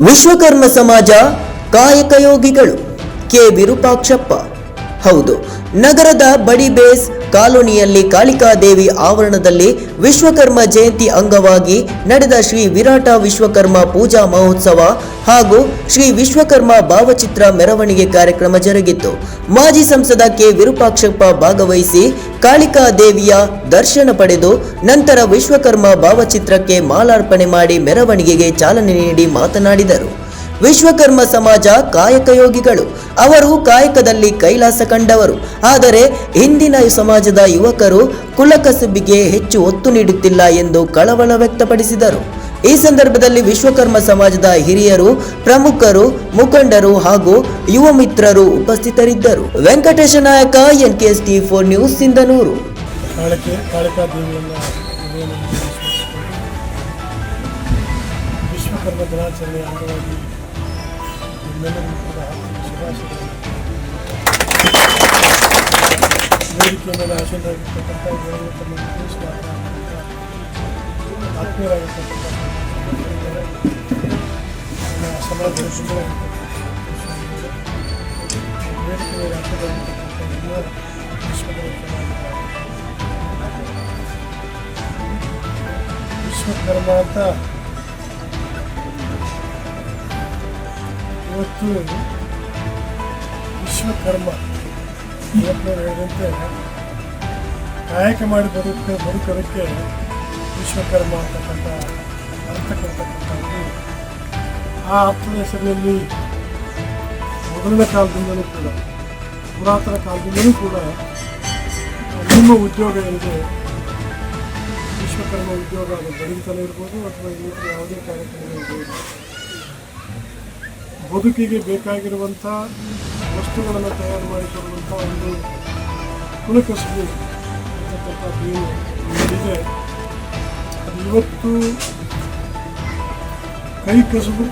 ವಿಶ್ವಕರ್ಮ ಸಮಾಜ ಕಾಯಕಯೋಗಿಗಳು ಕೆ ವಿರೂಪಾಕ್ಷಪ್ಪ. ಹೌದು. ನಗರದ ಬಡಿ ಬೇಸ್ ಕಾಲೋನಿಯಲ್ಲಿ ಕಾಳಿಕಾದೇವಿ ಆವರಣದಲ್ಲಿ ವಿಶ್ವಕರ್ಮ ಜಯಂತಿ ಅಂಗವಾಗಿ ನಡೆದ ಶ್ರೀ ವಿರಾಟ ವಿಶ್ವಕರ್ಮ ಪೂಜಾ ಮಹೋತ್ಸವ ಹಾಗೂ ಶ್ರೀ ವಿಶ್ವಕರ್ಮ ಭಾವಚಿತ್ರ ಮೆರವಣಿಗೆ ಕಾರ್ಯಕ್ರಮ ಜರುಗಿತು. ಮಾಜಿ ಸಂಸದ ಕೆ. ವಿರೂಪಾಕ್ಷಪ್ಪ ಭಾಗವಹಿಸಿ ಕಾಳಿಕಾ ದೇವಿಯ ದರ್ಶನ ಪಡೆದು ನಂತರ ವಿಶ್ವಕರ್ಮ ಭಾವಚಿತ್ರಕ್ಕೆ ಮಾಲಾರ್ಪಣೆ ಮಾಡಿ ಮೆರವಣಿಗೆಗೆ ಚಾಲನೆ ನೀಡಿ ಮಾತನಾಡಿದರು. ವಿಶ್ವಕರ್ಮ ಸಮಾಜ ಕಾಯಕ ಯೋಗಿಗಳು. ಅವರು ಕಾಯಕದಲ್ಲಿ ಕೈಲಾಸ ಕಂಡವರು. ಆದರೆ ಇಂದಿನ ಸಮಾಜದ ಯುವಕರು ಕುಲಕಸುಬಿಗೆ ಹೆಚ್ಚು ಒತ್ತು ನೀಡುತ್ತಿಲ್ಲ ಎಂದು ಕಳವಳ ವ್ಯಕ್ತಪಡಿಸಿದರು. ಈ ಸಂದರ್ಭದಲ್ಲಿ ವಿಶ್ವಕರ್ಮ ಸಮಾಜದ ಹಿರಿಯರು, ಪ್ರಮುಖರು, ಮುಖಂಡರು ಹಾಗೂ ಯುವ ಮಿತ್ರರು ಉಪಸ್ಥಿತರಿದ್ದರು. Venkatesh Nayak N K S T four news Sindhanur Vishwakarma ದಿನಾಚರಣೆಯ ಅಂಗವಾಗಿ ವೇದಿಕೆಯ ಮೇಲೆ ಆಶೀರ್ವಾದಿರ್ತಕ್ಕಂಥ ಎಲ್ಲರಿಗೂ ತಮ್ಮ ವಿಶೇಷ ಆತ್ಮೀಯರಾಗಿರ್ತಕ್ಕಂಥ ನಮ್ಮ ಸಮಾಜದ ಸುಂದರವಾಗಿರ್ತಕ್ಕಂಥ ವೇದಿಕೆ ಮೇಲೆ ಆಶೀರ್ವಾದಿರ್ತಕ್ಕಂಥ ಎಲ್ಲ ವಿಶ್ವಕರ್ಮ ಸಮಾಜದ ವಿಶ್ವಕರ್ಮ ಅಂತ ಇವತ್ತು ವಿಶ್ವಕರ್ಮ ಇವತ್ತು ಹೇಳಿದಂತೆ ಕಾಯಕ ಮಾಡಿ ಬದುಕ ಬದುಕೋದಕ್ಕೆ ವಿಶ್ವಕರ್ಮ ಅಂತಕ್ಕಂಥ ಅರ್ಥ ಆ ಆಪ್ತನ ಹೆಸರಿನಲ್ಲಿ ಮೊದಲನೇ ಕಾಲದಿಂದಲೂ ಕೂಡ, ಪುರಾತನ ಕಾಲದಿಂದಲೂ ಕೂಡ ನಿಮ್ಮ ಉದ್ಯೋಗ ಏನಿದೆ, ವಿಶ್ವಕರ್ಮ ಉದ್ಯೋಗ ಅದು ಬೆಳೀತಾನೆ ಇರ್ಬೋದು ಅಥವಾ ಇನ್ನಿತರ ಯಾವುದೇ ಕಾರ್ಯಕ್ರಮ ಇರ್ಬೋದು. ಬದುಕಿಗೆ ಬೇಕಾಗಿರುವಂಥ ವಸ್ತುಗಳನ್ನು ತಯಾರು ಮಾಡಿಕೊಡುವಂಥ ಒಂದು ಕುಲಕಸಬು ಅಂತಕ್ಕಂಥದ್ದು ಅದು ಇವತ್ತು ಕೈ ಕಸಬು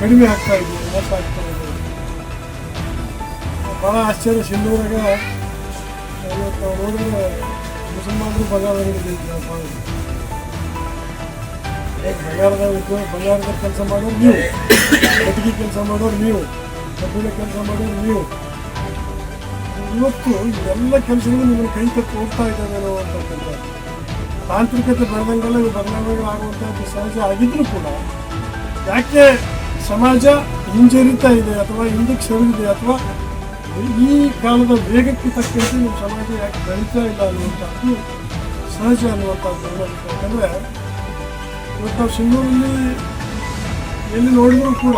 ಕಡಿಮೆ ಆಗ್ತಾ ಇದೆ ಲಾಸ್ ಆಗ್ತಾ ಇದೆ. ಭಾಳ ಆಶ್ಚರ್ಯ, ಸಿಂಧೂರಾಗ, ಇವತ್ತು ನೋಡಿದ್ರೆ ಮುಸಲ್ಮಾನರು ಬಂಗಾರದಲ್ಲಿ ಬಂಗಾರದ ಉದ್ಯೋಗ ಬಂಗಾರದ ಕೆಲಸ ಮಾಡೋರು ನೀವು. ಕಟ್ಟಿಗೆ ಕೆಲಸ ಮಾಡೋರು ನೀವು. ಕಬ್ಬಿಣ ಕೆಲಸ ಮಾಡೋರು ನೀವು. ಇವತ್ತು ಎಲ್ಲ ಕೆಲಸಗಳು ನಿಮ್ಮ ಕೈ ತಪ್ಪು ಹೋಗ್ತಾ ಇದ್ದಾವೇನೋ ಅಂತಕ್ಕಂಥ ತಾಂತ್ರಿಕತೆ ಬೆಳೆದಂಗೆಲ್ಲ ಇವು ಬದಲಾವಣೆಗಳಾಗುವಂಥದ್ದು ಸಹಜ ಆಗಿದ್ರೂ ಕೂಡ, ಯಾಕೆ ಸಮಾಜ ಹಿಂಜರಿತಾ ಇದೆ ಅಥವಾ ಹಿಂದಕ್ಕೆ ಸರಿದಿದೆ ಅಥವಾ ಈ ಕಾಲದ ವೇಗಕ್ಕೆ ತಕ್ಕಂತೆ ನಿಮ್ಮ ಸಮಾಜ ಯಾಕೆ ಬೆಳೀತಾ ಇಲ್ಲ ಅನ್ನುವಂಥದ್ದು ಸಹಜ ಅನ್ನುವಂಥದ್ದು ಯಾಕಂದರೆ ಇವತ್ತು ನಾವು ಸಿಂಧೂರಲ್ಲಿ ಎಲ್ಲಿ ನೋಡಿದರೂ ಕೂಡ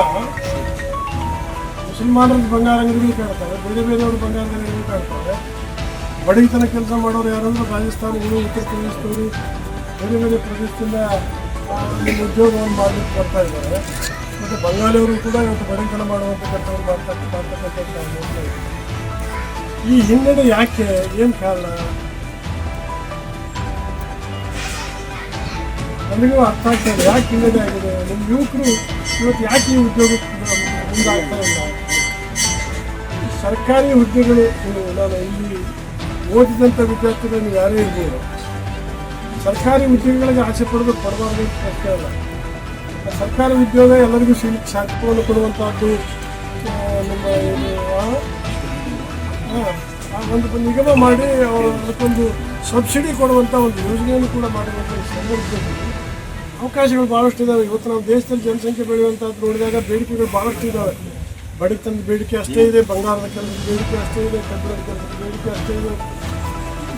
ಮುಸಲ್ಮಾನರದ್ದು ಬಂಗಾರ ಅಂಗಡಿಗಳು ಕಾಣ್ತಾರೆ ಬೇರೆ ಬೇರೆಯವ್ರ ಬಂಗಾರ ಅಂಗಡಿಗಳು ಕಾಣ್ತಾರೆ ಬಡಿತನ ಕೆಲಸ ಮಾಡೋರು ಯಾರಂದ್ರೆ ರಾಜಸ್ಥಾನಗಳು ಉತ್ತರ ಪ್ರದೇಶದವರು ಬೇರೆ ಬೇರೆ ಪ್ರದೇಶದಿಂದ ಉದ್ಯೋಗವನ್ನು ಮಾಡಲಿಕ್ಕೆ ಬರ್ತಾ ಇದ್ದಾರೆ. ಮತ್ತು ಬಂಗಾಳಿಯವರು ಕೂಡ ಇವತ್ತು ಬಡಿತನ ಮಾಡುವಂಥ ಕೆಲಸವನ್ನು ಮಾಡ್ತಾ ಮಾಡ್ತಕ್ಕಂಥ ಈ ಹಿನ್ನಡೆ ಯಾಕೆ, ಏನು ಕಾರಣ? ನನಗೂ ಅರ್ಥ ಆಗ್ತಾ ಇದೆ ಯಾಕೆ ಹಿನ್ನಡೆ ಆಗಿದೆ? ನಿಮ್ಮ ಯುವಕರು ಇವತ್ತು ಯಾಕೆ ಈ ಉದ್ಯೋಗಕ್ಕೆ ಮುಂದಾಗ್ತಾ ಇಲ್ಲ ಸರ್ಕಾರಿ ಹುದ್ದೆಗಳು ನಾನು ಇಲ್ಲಿ ಓದಿದಂಥ ವಿದ್ಯಾರ್ಥಿಗಳನ್ನು ಯಾರೇ ಇರ್ಬೋದು ಸರ್ಕಾರಿ ಉದ್ಯೋಗಗಳಿಗೆ ಆಸೆ ಪಡೋದು ಪಡಬಾರ್ದು ಪ್ರಶ್ನೆ ಅಲ್ಲ. ಸರ್ಕಾರಿ ಉದ್ಯೋಗ ಎಲ್ಲರಿಗೂ ಸಿಲ್ ಶಾಖವನ್ನು ಕೊಡುವಂಥದ್ದು ನಿಮ್ಮ ಒಂದು ನಿಗಮ ಮಾಡಿ ಅದಕ್ಕೊಂದು ಸಬ್ಸಿಡಿ ಕೊಡುವಂಥ ಒಂದು ಯೋಜನೆಯನ್ನು ಕೂಡ ಮಾಡಿರುವಂಥ ಅವಕಾಶಗಳು ಭಾಳಷ್ಟು ಇದಾವೆ. ಇವತ್ತು ನಮ್ಮ ದೇಶದಲ್ಲಿ ಜನಸಂಖ್ಯೆ ಬೆಳೆಯುವಂಥದ್ದು ನೋಡಿದಾಗ ಬೇಡಿಕೆಗಳು ಭಾಳಷ್ಟು ಇದ್ದಾವೆ ಬಡತನದ ಬೇಡಿಕೆ ಅಷ್ಟೇ ಇದೆ, ಬಂಗಾರದ ಕೆಲಸದ ಬೇಡಿಕೆ ಅಷ್ಟೇ ಇದೆ, ಕಬ್ಬಿಣದ ಕೆಲಸದ ಬೇಡಿಕೆ ಅಷ್ಟೇ ಇದೆ.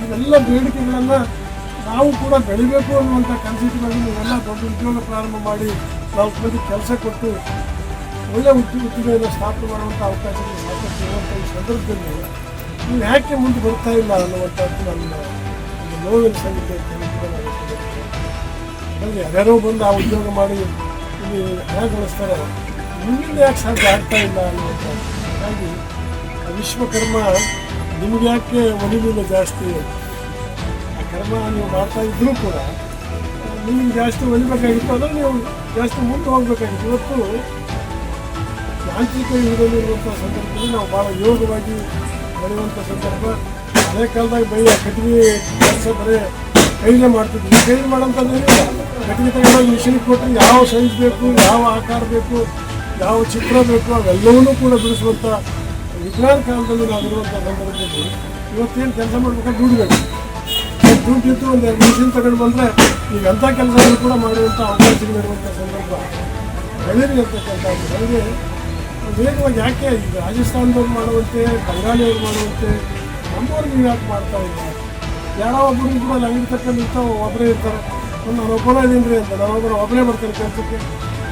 ಇವೆಲ್ಲ ಬೇಡಿಕೆಗಳನ್ನು ನಾವು ಕೂಡ ಬೆಳಿಬೇಕು ಅನ್ನುವಂಥ ಕನಸಿನಲ್ಲಿ ನೀವೆಲ್ಲ ದೊಡ್ಡ ಉದ್ಯೋಗ ಪ್ರಾರಂಭ ಮಾಡಿ ನಾಲ್ಕು ಮಂದಿ ಕೆಲಸ ಕೊಟ್ಟು ಒಳ್ಳೆ ಉದ್ಯೋಗ ಉದ್ಯೋಗವನ್ನು ಸ್ಥಾಪನೆ ಮಾಡುವಂಥ ಅವಕಾಶಗಳು ಸಾಕಷ್ಟು ಇರುವಂಥ ಈ ಸಂದರ್ಭದಲ್ಲಿ ನೀವು ಯಾಕೆ ಮುಂದೆ ಬರ್ತಾ ಇಲ್ಲ ಅನ್ನುವಂಥದ್ದು ನನ್ನ ನೋವಿನ ಸಂಗತಿ ನಾನು ಯಾರ್ಯಾರೋ ಬಂದು ಆ ಉದ್ಯೋಗ ಮಾಡಿ ಇಲ್ಲಿ ಹಣ ಗಳಿಸ್ತಾರೆ. ನಿಮ್ಮಿಂದ ಯಾಕೆ ಸಾಧ್ಯ ಆಗ್ತಾ ಇಲ್ಲ ಅನ್ನುವಂಥ ಹಾಗಾಗಿ ವಿಶ್ವಕರ್ಮ ನಿಮ್ಗೆ ಯಾಕೆ ಒಲಿಲಿಲ್ಲ ಜಾಸ್ತಿ? ಆ ಕರ್ಮ ನೀವು ಮಾಡ್ತಾ ಇದ್ರೂ ಕೂಡ ನಿಮ್ಗೆ ಜಾಸ್ತಿ ಒಲಿಬೇಕಾಗಿತ್ತು ಅಂದರೆ ನೀವು ಜಾಸ್ತಿ ಮುಂದೆ ಹೋಗ್ಬೇಕಾಗಿತ್ತು. ಇವತ್ತು ಯಾಂತ್ರಿಕ ಯುಗದಲ್ಲಿ ಇರುವಂಥ ಸಂದರ್ಭದಲ್ಲಿ ನಾವು ಭಾಳ ಯೋಗವಾಗಿ ಬೆಳೆಯುವಂಥ ಸಂದರ್ಭ. ಹಳೆ ಕಾಲದಾಗ ಬೈ ಕಟ್ಟಿಗೆ ಕೆಲಸ ಕೈಲೇ ಮಾಡ್ತಿದ್ವಿ. ಕೈಲಿ ಮಾಡೋಂಥದ್ದೇನಿಲ್ಲ ಕಟ್ಟಿಗೆ ತಗೊಂಡೋಗಿ ಮಿಷಿನ್ ಕೊಟ್ಟರೆ ಯಾವ ಸೈಜ್ ಬೇಕು, ಯಾವ ಆಕಾರ ಬೇಕು, ಯಾವ ಚಿತ್ರ ಬೇಕು, ಅವೆಲ್ಲವನ್ನೂ ಕೂಡ ಬಿಡಿಸುವಂಥ ವಿಜ್ಞಾನ ಕಾಲದಲ್ಲಿ ನಾವಿರುವಂಥ ಸಂದರ್ಭದಲ್ಲಿ ಇವತ್ತೇನು ಕೆಲಸ ಮಾಡ್ಬೇಕಾದ್ರೆ ದುಡ್ಬೇಕು. ದುಡ್ಡಿತ್ತು ಒಂದು ಎರಡು ಮಿಷಿನ್ ತಗೊಂಡು ಬಂದರೆ ಈಗ ಎಂಥ ಕೆಲಸಗಳು ಕೂಡ ಮಾಡುವಂಥ ಅವಕಾಶಗಳಿರುವಂಥ ಸಂದರ್ಭ. ಬೆಳೀರಿ ಅಂತಕ್ಕಂಥ ಬೆಳೆಗೆ ವೇಗವಾಗಿ ಯಾಕೆ ಈಗ ರಾಜಸ್ಥಾನದವ್ರು ಮಾಡುವಂತೆ ಬಂಗಾಳಿಯವ್ರು ಮಾಡುವಂತೆ, ನಮ್ಮವ್ರು ನೀವು ಯಾಕೆ ಮಾಡ್ತಾ ಇಲ್ಲ ಯಾರೋ ಒಬ್ಬರು ಕೂಡ ಅಲ್ಲಿ ಇರ್ತಾವೆ ಒಬ್ಬರೇ ಇರ್ತಾರೆ. ಒಂದು ನಾನು ಒಬ್ಬನೇ ಇದೀನಿ ರೀ ಅಂತ ಒಬ್ಬರು ಒಬ್ಬರೇ ಬರ್ತೀನಿ ಕೆಲಸಕ್ಕೆ.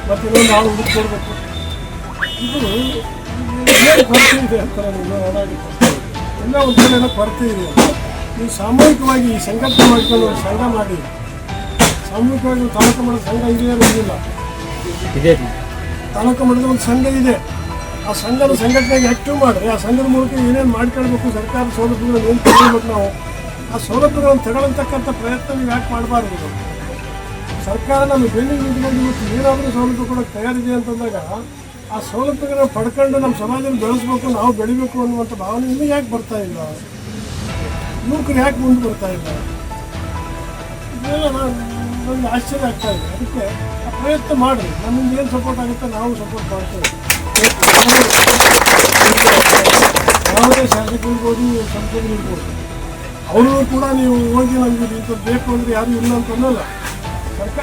ಮತ್ತು ಇನ್ನೊಂದು ಆಳು ಹುಡುಕೊಡ್ಬೇಕು ಇದು ಏನು ಕೊರತೆ ಇದೆ ಅಂತಾರೆ ನೀವು ಎಲ್ಲ ಒಂದು ಕಡೆ ಏನೋ ಕೊರತೆ ಇದೆ. ನೀವು ಸಾಮೂಹಿಕವಾಗಿ ಈ ಸಂಘಟನೆ ಮಾಡ್ಕೊಂಡು ಒಂದು ಸಂಘ ಮಾಡಿ. ಸಾಮೂಹಿಕವಾಗಿ ತಾಲೂಕು ಮಾಡೋ ಸಂಘ ಇದೆಯೋ ಇರಲಿಲ್ಲ ಇದೆ. ತಾಲೂಕು ಮಟ್ಟದ ಒಂದು ಸಂಘ ಇದೆ. ಆ ಸಂಘದ ಸಂಘಟನೆಗೆ ಆ್ಯಕ್ಟಿವ್ ಮಾಡಿದ್ರೆ ಆ ಸಂಘದ ಮೂಲಕ ಏನೇನು ಮಾಡ್ಕೊಳ್ಬೇಕು ಸರ್ಕಾರ ಸೌಲಭ್ಯಗಳನ್ನು ಏನು ತಗೊಳ್ಬೇಕು ನಾವು. ಆ ಸೌಲಭ್ಯಗಳನ್ನು ತಗೊಳ್ಳತಕ್ಕಂಥ ಪ್ರಯತ್ನ ನೀವು ಯಾಕೆ ಮಾಡಬಾರ್ದು? ಸರ್ಕಾರ ನಮ್ಮ ಬೆನ್ನಿಗೆ ನಿಂತ್ಕೊಂಡು ಇವತ್ತು ಏನಾದರೂ ಸೌಲಭ್ಯ ಕೊಡೋಕೆ ತಯಾರಿದೆ ಅಂತಂದಾಗ ಆ ಸೌಲಭ್ಯಗಳನ್ನ ಪಡ್ಕೊಂಡು ನಮ್ಮ ಸಮಾಜನ ಬೆಳೆಸ್ಬೇಕು, ನಾವು ಬೆಳಿಬೇಕು ಅನ್ನುವಂಥ ಭಾವನೆ ಇನ್ನೂ ಯಾಕೆ ಬರ್ತಾ ಇಲ್ಲ? ಯುವಕರು ಯಾಕೆ ಮುಂದೆ ಬರ್ತಾ ಇಲ್ಲ? ಇದೆಲ್ಲ ನಾನು ನನಗೆ ಆಶ್ಚರ್ಯ ಆಗ್ತಾ ಇದೆ. ಅದಕ್ಕೆ ಆ ಪ್ರಯತ್ನ ಮಾಡಿರಿ. ನಮ್ಮಿಂದ ಏನು ಸಪೋರ್ಟ್ ಆಗುತ್ತೆ ನಾವು ಸಪೋರ್ಟ್ ಮಾಡ್ತೇವೆ. ಯಾವುದೇ ಶಾಸಕರಿರ್ಬೋದು, ಸಂಸದರಿರ್ಬೋದು. ಅವರು ಕೂಡ ನೀವು ಹೋಗಿ ನಮಗೆ ಇಂಥದ್ದು ಬೇಕು ಅಂದರೆ ಯಾರು ಇಲ್ಲ ಅಂತ ಅನ್ನಲ್ಲ